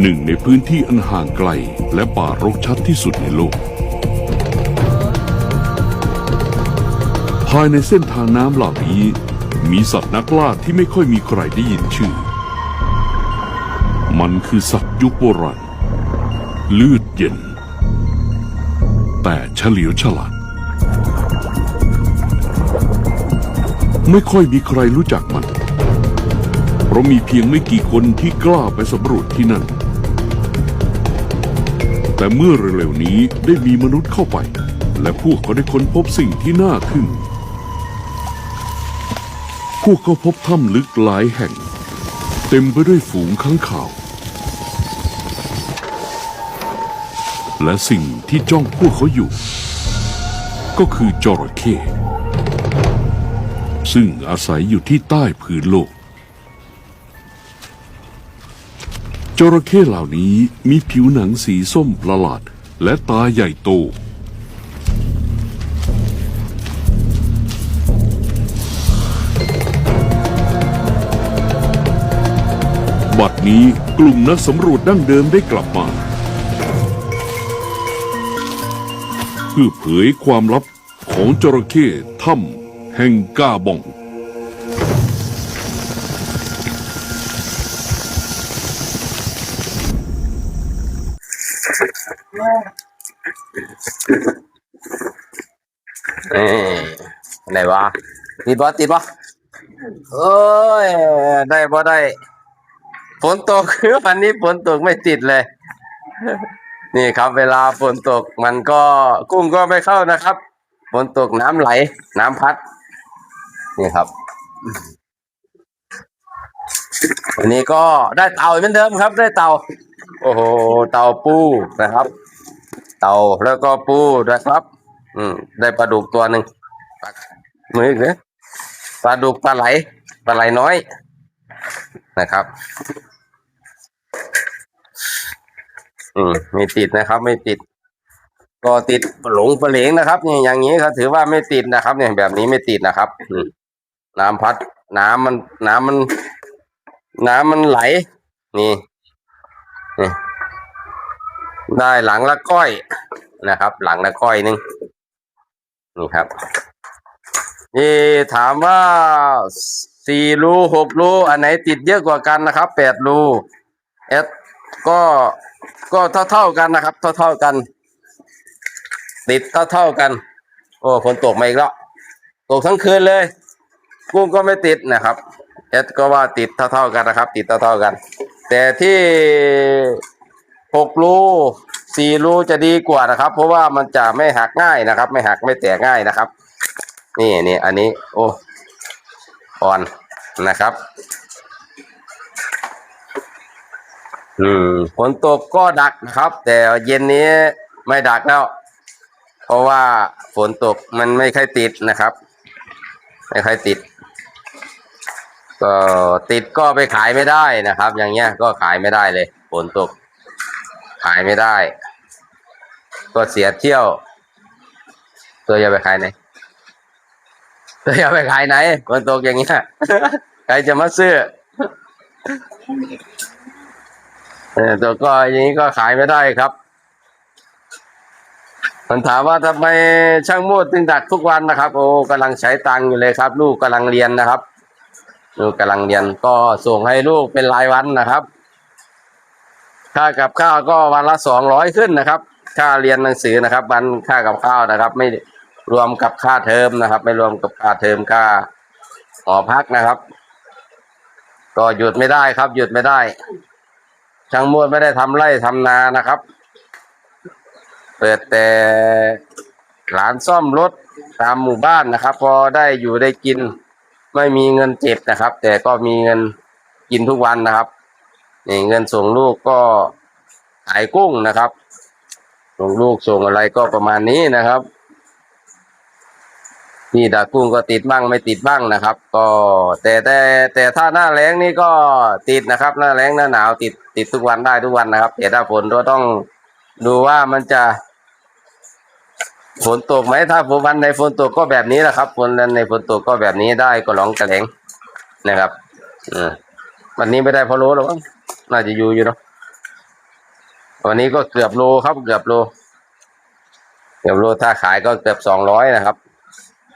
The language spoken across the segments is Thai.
หนึ่งในพื้นที่อันห่างไกล และป่ารกชัดที่สุดในโลก ภายในเส้นทางน้ำเหล่านี้ มีสัตว์นักล่าที่ไม่ค่อยมีใครได้ยินชื่อ มันคือสัตว์ยุคโบราณลืดเย็น แต่เฉลียวฉลาด ไม่ค่อยมีใครรู้จักมัน เพราะมีเพียงไม่กี่คนที่กล้าไปสำรวจที่นั่น แต่เมื่อเร็วๆนี้ได้มีมนุษย์เข้าไป และพวกเขาได้ค้นพบสิ่งที่น่าทึ่ง พวกเขาพบถ้ำลึกหลายแห่ง เต็มไปด้วยฝูงข้างข่าว และสิ่งที่จ้องพวกเขาอยู่ ก็คือจระเข้ซึ่งอาศัยอยู่ที่ใต้ผืนโลก จระเข้เหล่านี้มีผิวหนังสีส้มประหลาด และตาใหญ่โต บัดนี้กลุ่มนักสำรวจดั้งเดิมได้กลับมา เพื่อเผยความลับของจระเข้ถ้ำแห่งกาบอง เอ้ยไหนวะติดบ่ติดบ่โอ้ย ได้บ่ได้ฝนตกคือวันนี้ฝนตกไม่ติดเลย นี่ครับ เวลาฝนตกมันก็กุ้งก็ไม่เข้านะครับฝนตกน้ำไหล น้ำพัด นี่ครับวันนี้ก็ได้เต่าเหมือนเดิมครับ ได้เต่า โอ้โห เต่าปูนะครับ เต่าแล้วก็ปูนะครับ อืม ได้ปลาดุกตัวหนึ่งปลามืออีกเลยปลาดุกปลาไหลปลาไหลน้อยนะครับ อืมไม่ติดนะครับ ไม่ติด ก็ติดหลงปลาเหลงนะครับนี่อย่างนี้เขาถือว่าไม่ติดนะครับ เนี่ยแบบนี้ไม่ติดนะครับอืมน้ำพัด น้ำมัน น้ำมัน น้ำมันไหล นี่ นี่ได้หลังละก้อยนะครับ หลังละก้อยหนึงนี่ครับ นี่ถามว่าสี่รูหกรูอันไหนติดเยอะกว่ากันนะครับแปดรูเอสก็ก็เท่าเท่ากันนะครับ เท่าเท่ากัน ติดเท่าเท่ากัน โอ้ฝนตกมาอีกแล้วตกทั้งคืนเลย กุ้งก็ไม่ติดนะครับเอสก็ว่าติดเท่าเท่ากันนะครับ ติดเท่าเท่ากัน แต่ที่หกรูสี่รูจะดีกว่านะครับ เพราะว่ามันจะไม่หักง่ายนะครับ ไม่หักไม่แตกง่ายนะครับ นี่นี่อันนี้ โอ้อ่อนนะครับ อืมฝนตกก็ดักนะครับ แต่เย็นนี้ไม่ดักแล้ว เพราะว่าฝนตกมันไม่ค่อยติดนะครับ ไม่ค่อยติด ก็ติดก็ไปขายไม่ได้นะครับ อย่างเงี้ยก็ขายไม่ได้เลยฝนตก ขายไม่ได้ ก็เสียเที่ยว ตัวจะไปขายไหนตัวจะไปขายไหนคนตกอย่างเงี้ยใครจะมาซื้อเออตัวก็อย่างนี้ก็ขายไม่ได้ครับมันถามว่าทำไมช่างมูดถึงดักทุกวันนะครับ โอ้กำลังใช้ตังค์อยู่เลยครับ ลูกกำลังเรียนนะครับ ลูกกำลังเรียนก็ส่งให้ลูกเป็นรายวันนะครับ ค่ากับข้าวก็วันละสองร้อยขึ้นนะครับ ค่าเรียนหนังสือนะครับ วันค่ากับข้าวนะครับ ไม่รวมกับค่าเทอมนะครับ ไม่รวมกับค่าเทอมค่าหอพักนะครับ ก็หยุดไม่ได้ครับ หยุดไม่ได้ช่างมวดไม่ได้ทำไร่ทำนานะครับ เปิดแต่ร้านซ่อมรถตามหมู่บ้านนะครับ พอได้อยู่ได้กิน ไม่มีเงินเจ็บนะครับ แต่ก็มีเงินกินทุกวันนะครับนี่เงินส่งลูกก็ขายกุ้งนะครับ ส่งลูกส่งอะไรก็ประมาณนี้นะครับนี่ดากุ้งก็ติดบ้างไม่ติดบ้างนะครับ ก็แต่แต่แต่ถ้าหน้าแล้งนี่ก็ติดนะครับ หน้าแล้งหน้าหนาวติดติดทุกวันได้ทุกวันนะครับแต่ถ้าฝนก็ต้องดูว่ามันจะ ฝนตกไหมถ้าฝนวันในฝนตกก็แบบนี้แหละครับฝนในฝนตกก็แบบนี้ได้ก็ร้องกระแหลงนะครับอืมวันนี้ไม่ได้พอรู้หรอกมั้งน่าจะอยู่อยู่เนาะวันนี้ก็เกือบโลครับเกือบโล เกือบโลถ้าขายก็เกือบสองร้อยนะครับ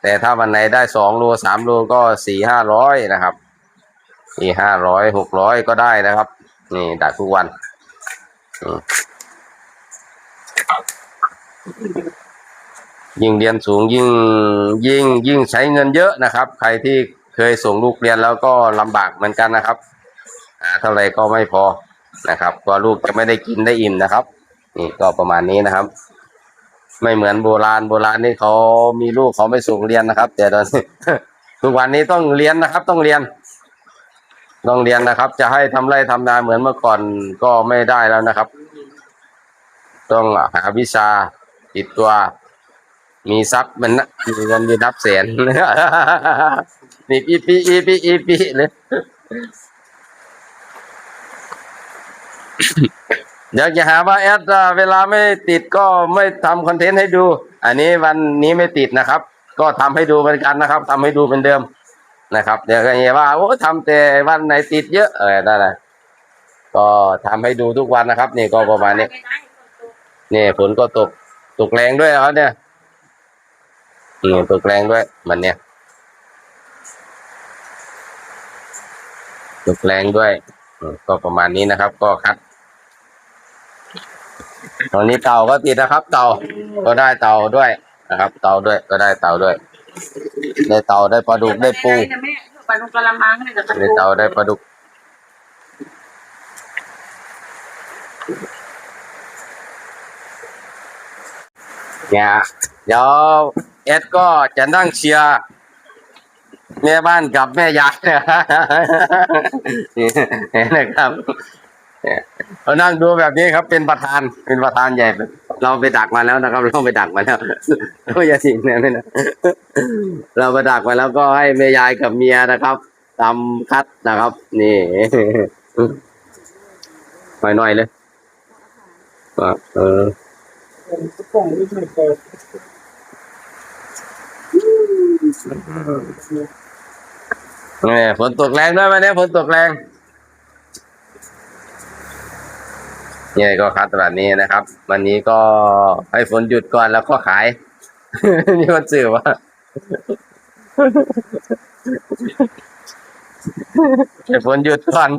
แต่ถ้าวันไหนได้สองโลสามโลก็สี่ห้าร้อยนะครับสี่ห้าร้อยหกร้อยก็ได้นะครับ นี่ดักทุกวันอืม ยิ่งเรียนสูงยิ่งยิ่งยิ่งใช้เงินเยอะนะครับ ใครที่เคยส่งลูกเรียนแล้วก็ลำบากเหมือนกันนะครับหาเท่าไรก็ไม่พอนะครับกว่าลูกจะไม่ได้กินได้อิ่มนะครับนี่ก็ประมาณนี้นะครับ ไม่เหมือนโบราณโบราณนี่เขามีลูกเขาไม่ส่งเรียนนะครับ แต่ตอนทุกวันนี้ต้องเรียนนะครับ ต้องเรียนต้องเรียนนะครับ จะให้ทำไรทำนาเหมือนเมื่อก่อนก็ไม่ได้แล้วนะครับ ต้องหาวิชาติดตัว มีทรัพย์มันนะมีเงินมีนับแสนนี่อีปีอีปีอีปีเลยอยากจะหาว่าแอดเวลาไม่ติดก็ไม่ทำคอนเทนต์ให้ดู อันนี้วันนี้ไม่ติดนะครับ ก็ทำให้ดูเหมือนกันนะครับทำให้ดูเป็นเดิมนะครับเดี๋ยวก็อย่าว่าโอ้ทำแต่วันไหนติดเยอะเออได้เลยก็ทำให้ดูทุกวันนะครับ นี่ก็ประมาณนี้นี่ฝนก็ตกตกแรงด้วยครับเนี่ย นี่ตกแรงด้วย มันเนี่ยตกแรงด้วย ก็ประมาณนี้นะครับ ก็คัดตอนนี้เต่าก็ติดนะครับ เต่าก็ได้เต่าด้วยนะครับ เต่าด้วยก็ได้เต่าด้วย ได้เต่าได้ปลาดุกได้ปูปลาดุกกะละมังเนี่ยกับปลาได้เต่าได้ปลาดุกเนี่ยเดี๋ยว เอ็ดก็จะนั่งเชียร์แม่บ้านกับแม่ยายนะนี่เห็นนะครับเรานั่งดูแบบนี้ครับเป็นประธานเป็นประธานใหญ่ เราไปดักมาแล้วนะครับ เราไปดักมาแล้วเราอย่าทิ้งนะไม่นะเราไปดักมาแล้วก็ให้แม่ยายกับเมียนะครับทำคัดนะครับ นี่หน่อยหน่อยๆเลยอะเออ นี่ฝนตกแรงด้วยวันนี้ฝนตกแรงนี่ก็คัดตลาดนี้นะครับ วันนี้ก็ให้ฝนหยุดก่อนแล้วก็ขาย นี่มันสื่อว่าให้ฝนหยุดก่อน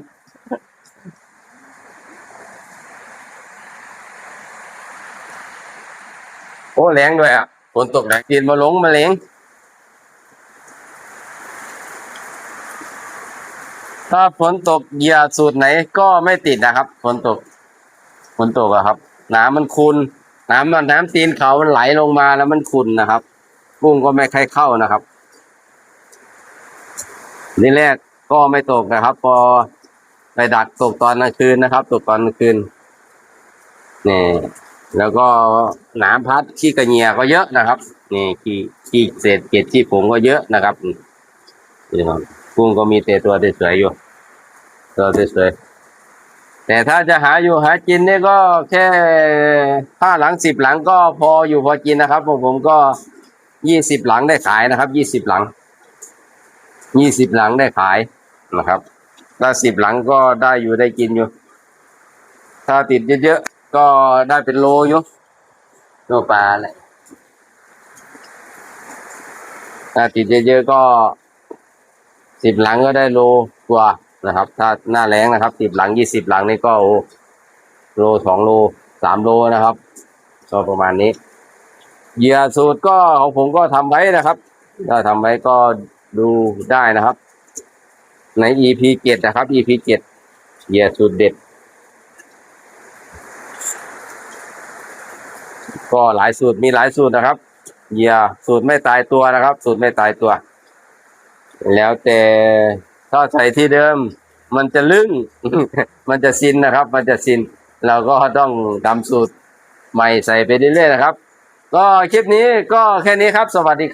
โอ้แรงด้วยอะฝนตกแรงดินมาหลงมาเลง ถ้าฝนตกเหยียดสูตรไหนก็ไม่ติดนะครับ ฝนตก ฝนตกอะครับ น้ำมันขุนน้ำมันน้ำตีนเขามันไหลลงมาแล้วมันขุนนะครับกุ้งก็ไม่ใค่อยเข้านะครับนี่แรกก็ไม่ตกนะครับ พอไปดักตกตอนกลางคืนนะครับ ตกตอนกลางคืนนี่แล้วก็น้ำพัดขี้กระเนียก็เยอะนะครับ นี่ขี้ขี้เศษเกล็ดขี้ผงก็เยอะนะครับนี่ครับกุ้งก็มีแต่ตัวสวยๆอยู่ ตัวสวยๆแต่ถ้าจะหาอยู่หากินเนี่ยก็แค่ห้าหลังสิบหลังก็พออยู่พอกินนะครับผมผมก็ยี่สิบหลังได้ขายนะครับยี่สิบหลังยี่สิบหลังได้ขายนะครับถ้าสิบหลังก็ได้อยู่ได้กินอยู่ ถ้าติดเยอะๆก็ได้เป็นโลอยู่โลปลาแหละถ้าติดเยอะๆก็สิบหลังก็ได้โลกว่า นะครับ ถ้าหน้าแรงนะครับสิบหลังยี่สิบหลังนี่ก็โลสองโลสามโลนะครับก็ประมาณนี้เหยื่อสูตรก็ของผมก็ทำไว้นะครับถ้าทำไว้ก็ดูได้นะครับ ใน EP เจ็ดนะครับ EP เจ็ดเหยื่อสูตรเด็ด ก็หลายสูตรมีหลายสูตรนะครับเหยื่อสูตรไม่ตายตัวนะครับ สูตรไม่ตายตัว แล้วแต่ ถ้าใส่ที่เดิม มันจะลึ่ง มันจะซินนะครับ มันจะซิน เราก็ต้องทำสูตรใหม่ใส่ไปเรื่อยๆนะครับ ก็คลิปนี้ก็แค่นี้ครับ สวัสดีครับ